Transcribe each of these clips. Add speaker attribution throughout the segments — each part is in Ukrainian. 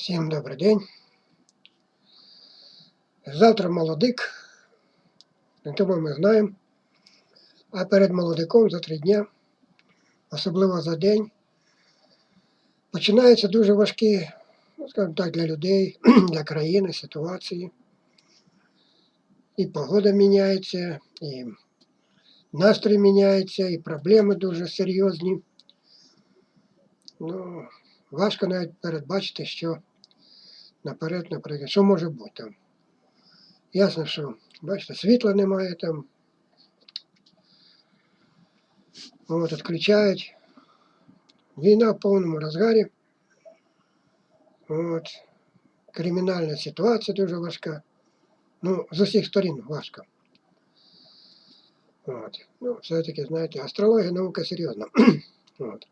Speaker 1: Всім добрий день. Завтра молодик, тому ми знаємо. А перед молодиком за три дня, особливо за день, починаються дуже важкі, ну, скажімо так, для людей, для країни ситуації. І погода міняється, і настрій міняється, і проблеми дуже серйозні. Ну, важко навіть передбачити, що наперед, наприклад, що може бути там. Ясно, що, бачите, світла немає там. От, відключають. Війна в повному розгарі. От. Кримінальна ситуація дуже важка. Ну, з усіх сторін важко. От. Ну, все-таки, знаєте, астрологія наука серйозна. От.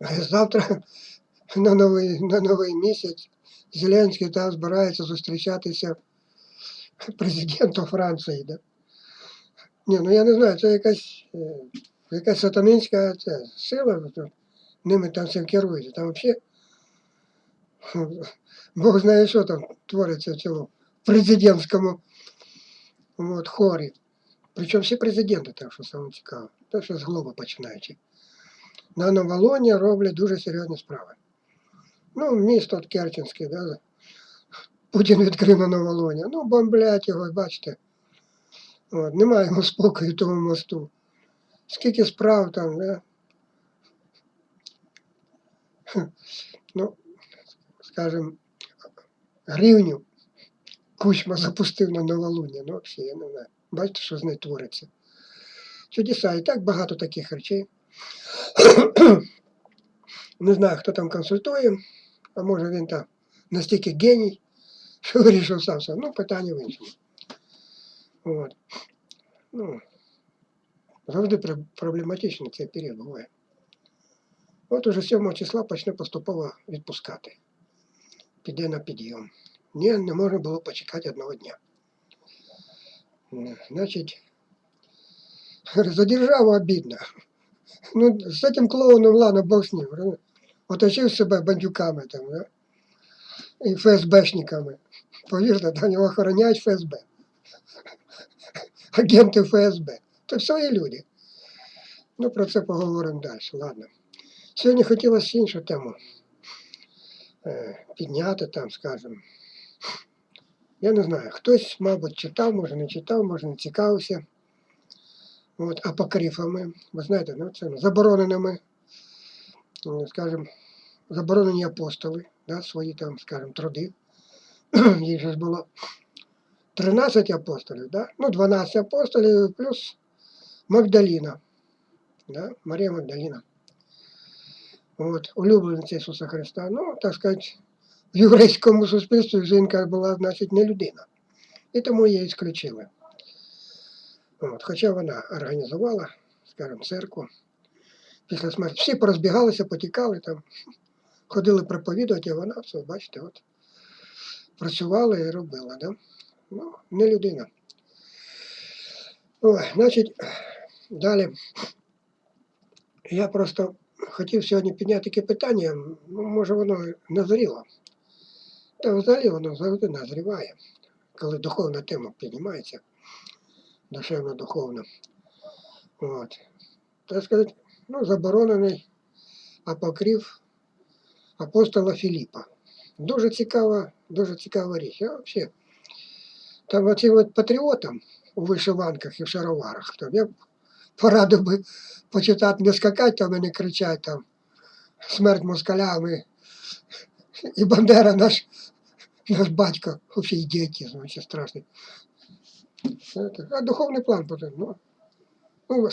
Speaker 1: Завтра на новий, на новий місяць Зеленський там збирається зустрічатися президентом Франції. Да? Ні, ну я не знаю, це якась, е, якась сатанинська ця, сила, ними там всім керується. Там взагалі Бог знає, що там твориться в цьому президентському от, хорі. Причому всі президенти, так що саме цікаво. Так що з голови починаючи. На Новолоні роблять дуже серйозні справи. Ну, місто от Керченське, да? Путін відкрив на Новолоні. Ну, бомблять його, бачите. От, немає спокою тому мосту. Скільки справ там, да? Ну, скажем, гривню Кучма запустив на новолуння. Ну, взагалі, я не знаю. Бачите, що з нею твориться. Чудеса, і так багато таких речей. Не знаю, хто там консультує, а може він там настільки геній, що вирішив сам сам. Ну, питання в іншому. От. Ну, завжди пр- проблематично цей період буває. От уже 7 числа почне поступово відпускати. Піде на підйом. Ні, не можна було почекати одного дня. Е, Значить, за державу обідно. Ну, з цим клоуном, ладно, Бог з ним. Оточив себе бандюками там, да? і ФСБшниками. Повірте, там його охороняють ФСБ. Агенти ФСБ. То свої люди. Ну, про це поговоримо далі. Ладно. Сьогодні хотілося іншу тему е, підняти там, скажімо. Я не знаю, хтось, мабуть, читав, може не читав, може не цікавився. От, апокрифами, ви знаєте, ну, це забороненими, скажімо, заборонені апостоли, да, свої там, скажімо, труди. Їх ж було 13 апостолів, да? ну 12 апостолів плюс Магдаліна, да? Марія Магдаліна. От, улюблениця Ісуса Христа. Ну, так сказати, в єврейському суспільстві жінка була, значить, не людина. І тому її ісключили. От, хоча вона організувала, скажімо, церкву після смерті. Всі порозбігалися, потікали там, ходили проповідувати, а вона все, бачите, от, працювала і робила. Да? Ну, не людина. Ой, значить, далі. Я просто хотів сьогодні підняти таке питання, ну, може воно назріло. Та взагалі воно завжди назріває, коли духовна тема піднімається, душевно духовно. От. Так сказати, ну, заборонений апокриф апостола Філіпа. Дуже цікава, дуже цікава річ. Я взагалі, там оцим от патріотам у вишиванках і в шароварах, там, я порадив би почитати, не скакати там і не кричати там смерть москалям і, і Бандера наш, наш батько, взагалі ідіотизм, вообще страшний. А духовний план потрібен. Ну, ну,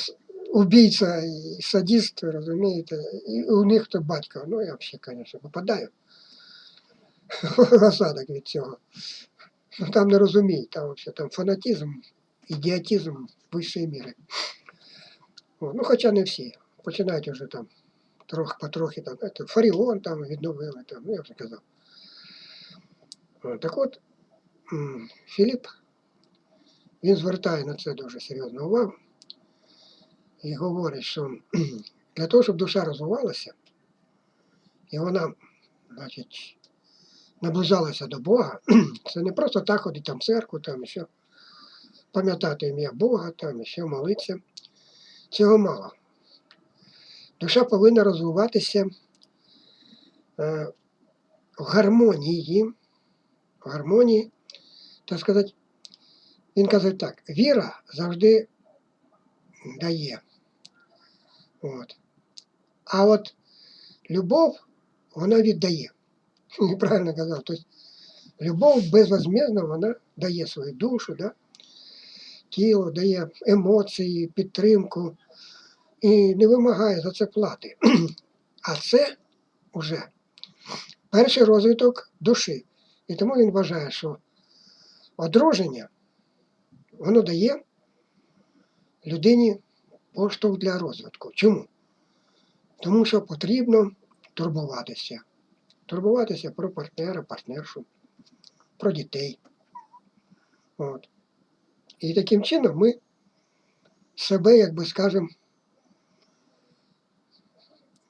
Speaker 1: убійця і садист, розумієте, і у них то батько. Ну, я взагалі, звісно, попадаю осадок від цього. Ну, там не розуміють, там взагалі там фанатизм, ідіотизм вищої міри. Ну, хоча не всі. Починають вже там трохи потрохи там. Фаріон там відновили, там, ну я вже казав. Так от, Філіп, він звертає на це дуже серйозну увагу і говорить, що для того, щоб душа розвивалася, і вона значить, наближалася до Бога, це не просто так ходити там в церкву, там ще пам'ятати ім'я Бога, там ще молитися. Цього мало. Душа повинна розвиватися е, в гармонії, в гармонії, так сказати, він каже так, віра завжди дає. От. А от любов, вона віддає. Неправильно казав. Тобто любов безвозмездно вона дає свою душу, да? тіло, дає емоції, підтримку і не вимагає за це плати. А це вже перший розвиток душі. І тому він вважає, що одруження воно дає людині поштовх для розвитку. Чому? Тому що потрібно турбуватися. Турбуватися про партнера, партнершу, про дітей. От. І таким чином ми себе, як би скажемо,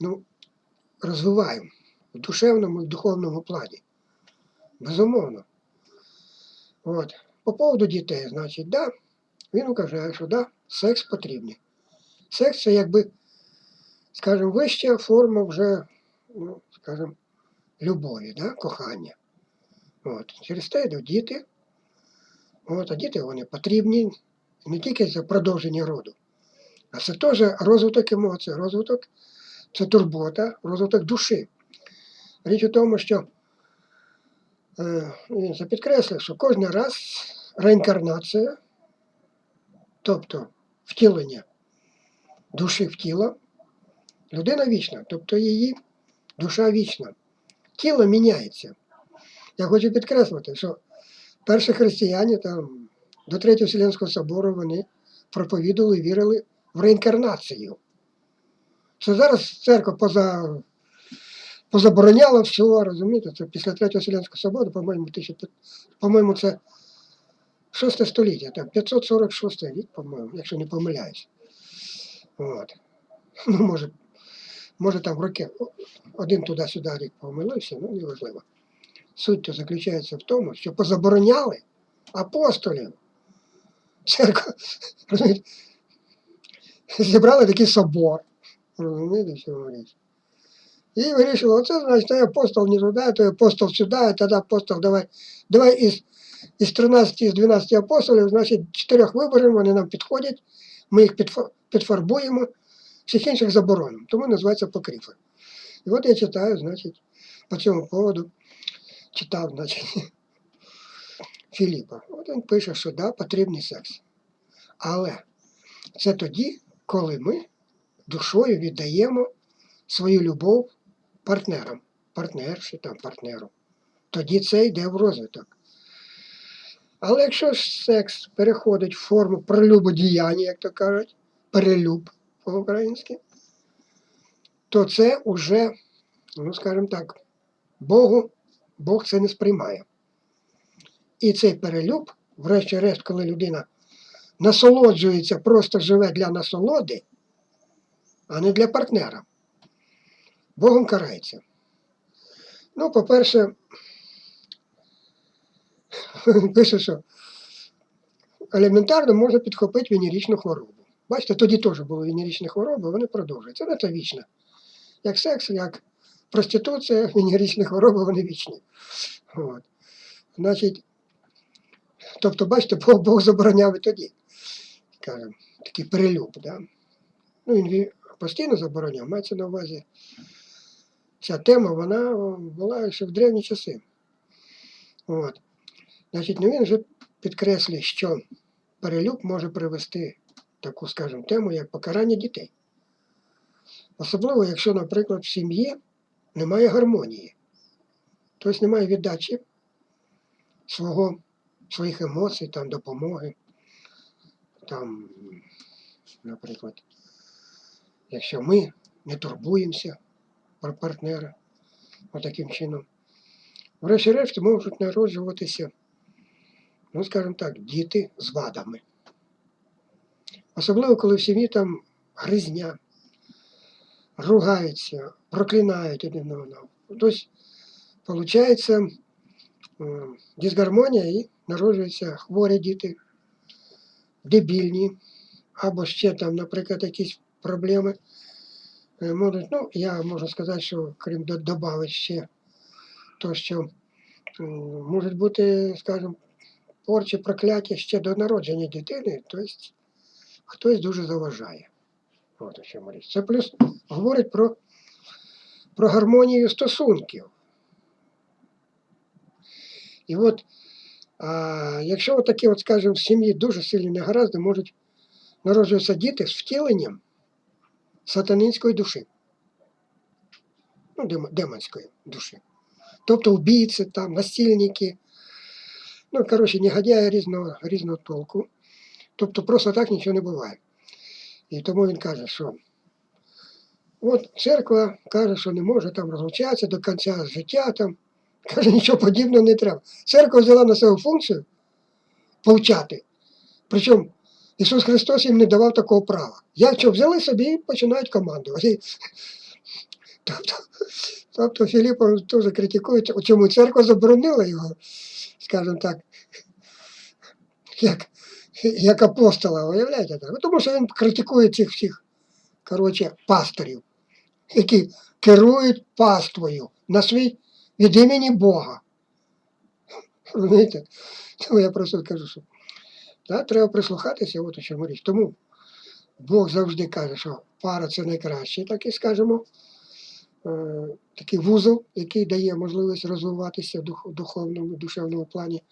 Speaker 1: ну, розвиваємо в душевному і духовному плані. Безумовно. От. По поводу дітей, значить, да, він вважає, що да, секс потрібний. Секс це якби, скажімо, вища форма вже, ну, скажімо, любові, да, кохання. От. Через те йдуть діти. От, а діти вони потрібні не тільки за продовження роду, а це теж розвиток емоцій, розвиток це турбота, розвиток душі. Річ у тому, що е, він це підкреслив, що кожен раз реінкарнація, тобто втілення душі в тіло, людина вічна, тобто її душа вічна. Тіло міняється. Я хочу підкреслити, що перші християни там до Третього Вселенського собору вони проповідували вірили в реінкарнацію. Що зараз церква поза, позабороняла все, розумієте, це після Третього Вселенського собору, по-моєму, по-моєму, це 6 століття, там 546 рік, по-моєму, якщо не помиляюсь. От. Ну, може, може там роки один туди-сюди рік помилився, ну неважливо. Суть заключається в тому, що позабороняли апостолів. Церква, зібрали такий собор. Розумієте, що говорять? І вирішили, оце значить, той апостол не туди, той апостол сюди, а тоді апостол давай, давай із, із 13, із 12 апостолів, значить, чотирьох виберемо, вони нам підходять, ми їх підфарбуємо, всіх інших заборонимо. Тому називається покріфи. І от я читаю, значить, по цьому поводу читав, значить, Філіпа. От він пише, що да, потрібний секс. Але це тоді, коли ми душою віддаємо свою любов партнерам, партнерші там, партнеру. Тоді це йде в розвиток. Але якщо секс переходить в форму прелюбодіяння, як то кажуть, перелюб по-українськи, то це вже, ну скажімо так, Богу, Бог це не сприймає. І цей перелюб, врешті-решт, коли людина насолоджується, просто живе для насолоди, а не для партнера, Богом карається. Ну, по-перше, пише, що елементарно може підхопити венеричну хворобу. Бачите, тоді теж були венеричні хвороби, вони продовжуються. Ну, це вічно. Як секс, як проституція, венеричні хвороби, вони вічні. От. Значить, тобто, бачите, Бог, Бог забороняв і тоді. Скажем, такий перелюб. Да? Ну, він постійно забороняв, мається на увазі. Ця тема, вона була ще в древні часи. От. Значить, ну він вже підкреслює, що перелюб може привести таку, скажімо, тему, як покарання дітей. Особливо, якщо, наприклад, в сім'ї немає гармонії, тобто немає віддачі свого, своїх емоцій, там, допомоги. Там, наприклад, якщо ми не турбуємося про партнера, отаким чином, врешті-решт можуть народжуватися, ну, скажімо так, діти з вадами. Особливо, коли в сім'ї там гризня, ругаються, проклинають один одного. Тобто е, дисгармонія і народжуються хворі діти, дебільні, або ще там, наприклад, якісь проблеми. Е, Можуть, ну, я можу сказати, що крім до- добавить ще то, що можуть бути, скажімо, порчі, прокляття ще до народження дитини, тобто хтось дуже заважає. От о чому річ. Це плюс говорить про, про гармонію стосунків. І от, а, якщо такі, от, скажімо, в сім'ї дуже сильні негаразди, можуть народжуватися діти з втіленням сатанинської душі. Ну, демонської душі. Тобто вбійці, там, насильники, ну, коротше, негодяї різного, різного толку. Тобто просто так нічого не буває. І тому він каже, що от церква каже, що не може там розлучатися до кінця життя, там, каже, нічого подібного не треба. Церква взяла на себе функцію повчати. Причому Ісус Христос їм не давав такого права. Як що взяли собі і починають командувати. Тобто, тобто Філіппов теж критикує, чому церква заборонила його, скажімо так, як, як апостола, уявляєте? Так? Тому що він критикує цих всіх, коротше, пасторів, які керують паствою на свій від імені Бога. Розумієте? Тому я просто кажу, що да, треба прислухатися, от у чому річ. Тому Бог завжди каже, що пара це найкраще, так і скажемо, такий вузол, який дає можливість розвиватися в дух- духовному, душевному плані.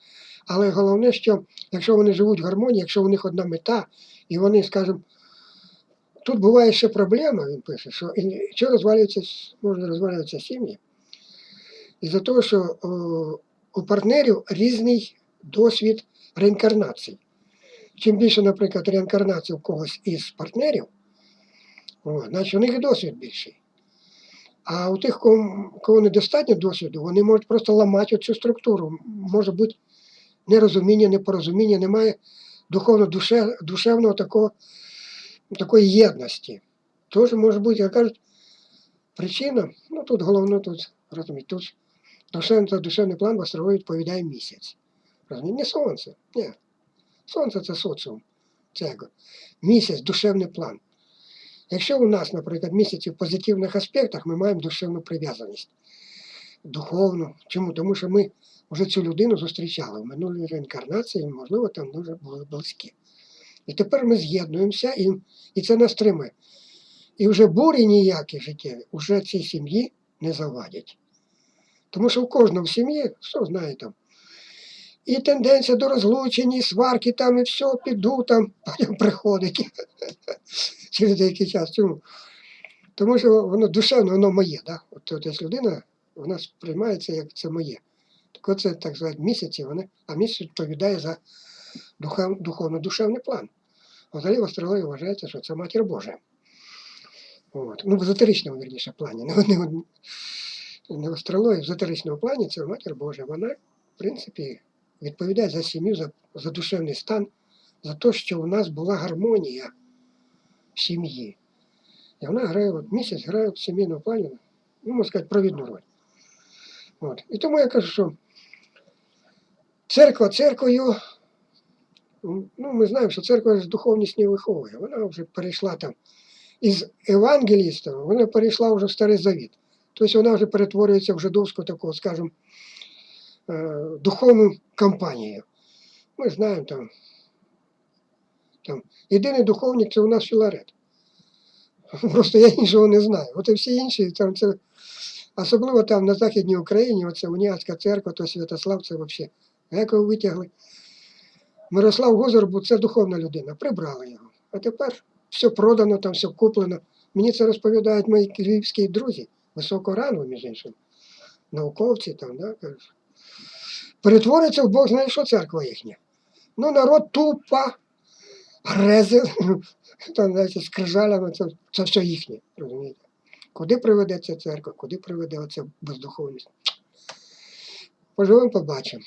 Speaker 1: Але головне, що якщо вони живуть в гармонії, якщо у них одна мета, і вони, скажімо, тут буває ще проблема, він пише, що що розвалюється, с- може розвалюватися сім'ї. Із-за того, що у партнерів різний досвід реінкарнації. Чим більше, наприклад, реінкарнації у когось із партнерів, значить у них і досвід більший. А у тих, кого, недостатньо досвіду, вони можуть просто ламати цю структуру. Може бути нерозуміння, непорозуміння, немає духовно душе, душевного такого, такої єдності. Тож може бути, як кажуть, причина, ну тут головне тут, розумієте, тут душевний та душевний план в астрології відповідає місяць. Розумієте? Не сонце. Ні. Сонце це соціум. Це місяць, душевний план. Якщо у нас, наприклад, місяці в позитивних аспектах, ми маємо душевну прив'язаність. Духовну. Чому? Тому що ми вже цю людину зустрічали в минулій реінкарнації, можливо, там дуже були близькі. І тепер ми з'єднуємося, і, і це нас тримає. І вже бурі ніякі життєві вже цій сім'ї не завадять. Тому що в кожному в сім'ї, що знає там, і тенденція до розлучень, і сварки там, і все, піду там, потім приходить через деякий час. Чому? Тому що воно душевно, воно моє. Да? От, от якщо людина, вона сприймається як це моє. Так оце, так звати, місяці, вони, а місяць відповідає за духов, духовно-душевний план. Взагалі в астрології вважається, що це матір Божа. От. Ну, в езотеричному, вірніше, плані. Не, не, не в астрології, в езотеричному плані це матір Божа. Вона, в принципі, відповідає за сім'ю, за, за душевний стан, за те, що у нас була гармонія в сім'ї. І вона грає, от місяць грає в сімейному плані, ну, можна сказати, провідну роль. От. І тому я кажу, що церква церквою, ну, ми знаємо, що церква ж духовність не виховує. Вона вже перейшла там із евангеліста, вона перейшла вже в Старий Завіт. Тобто вона вже перетворюється в жидовську таку, скажімо, духовну кампанію. Ми знаємо там, там єдиний духовник це у нас Філарет. Просто я іншого не знаю. От і всі інші, там це, особливо там на Західній Україні, оце Уніатська церква, то Святослав, це взагалі. Як витягли? Мирослав Гозорбу це духовна людина, прибрали його. А тепер все продано, там все куплено. Мені це розповідають мої львівські друзі, високого рангу, між іншим, науковці там, да, кажуть. Перетвориться в Бог знає, що церква їхня. Ну, народ тупа, грези, там, знаєте, з крижалями, це, це все їхнє, розумієте? Куди приведе ця церква, куди приведе оця бездуховність? Поживемо, побачимо.